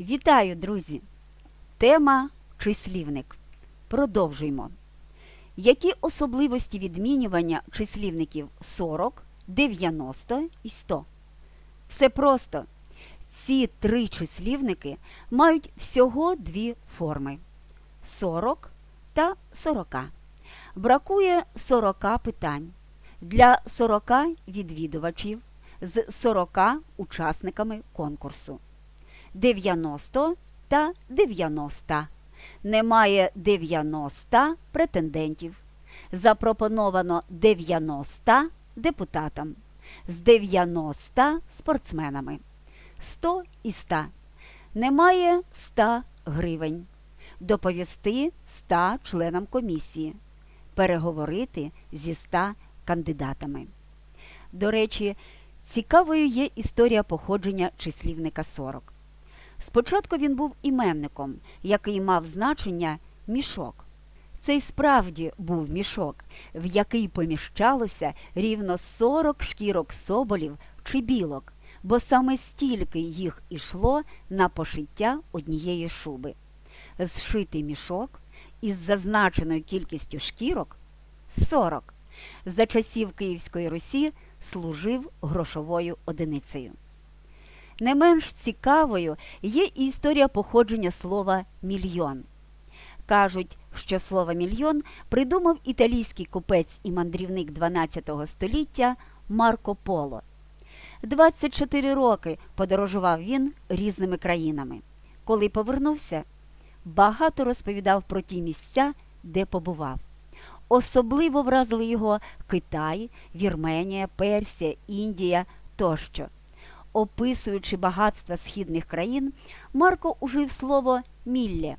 Вітаю, друзі! Тема числівник. Продовжуємо. Які особливості відмінювання числівників 40, 90 і 100? Все просто. Ці три числівники мають всього дві форми 40 та 40. Бракує 40 питань для 40 відвідувачів з 40 учасниками конкурсу. 90 та 90. Немає 90 претендентів. Запропоновано 90 депутатам. З 90 спортсменами. 100 і 100. Немає 100 гривень. Доповісти 100 членам комісії. Переговорити зі 100 кандидатами. До речі, цікавою є історія походження числівника 40. Спочатку він був іменником, який мав значення мішок. Це й справді був мішок, в який поміщалося рівно 40 шкірок соболів чи білок, бо саме стільки їх ішло на пошиття однієї шуби. Зшитий мішок із зазначеною кількістю шкірок 40. За часів Київської Русі служив грошовою одиницею. Не менш цікавою є і історія походження слова мільйон. Кажуть, що слово мільйон придумав італійський купець і мандрівник 12 століття Марко Поло. 24 роки подорожував він різними країнами. Коли повернувся, багато розповідав про ті місця, де побував. Особливо вразили його Китай, Вірменія, Персія, Індія тощо. Описуючи багатства східних країн, Марко ужив слово мілле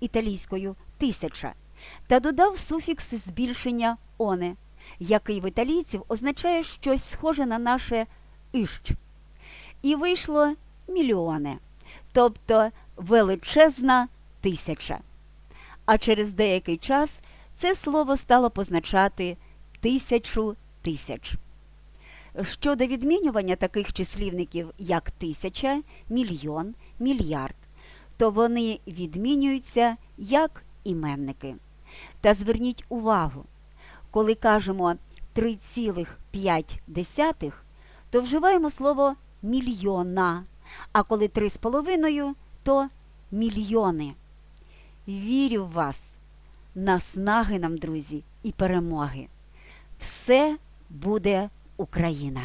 італійською тисяча та додав суфікс збільшення оне, який в італійців означає щось схоже на наше іщ. І вийшло мільйоне, тобто величезна тисяча. А через деякий час це слово стало позначати тисячу тисяч. Щодо відмінювання таких числівників, як тисяча, мільйон, мільярд, то вони відмінюються як іменники. Та зверніть увагу, коли кажемо 3,5, то вживаємо слово мільйона, а коли 3,5, то мільйони. Вірю в вас, наснаги нам, друзі, і перемоги. Все буде Україна!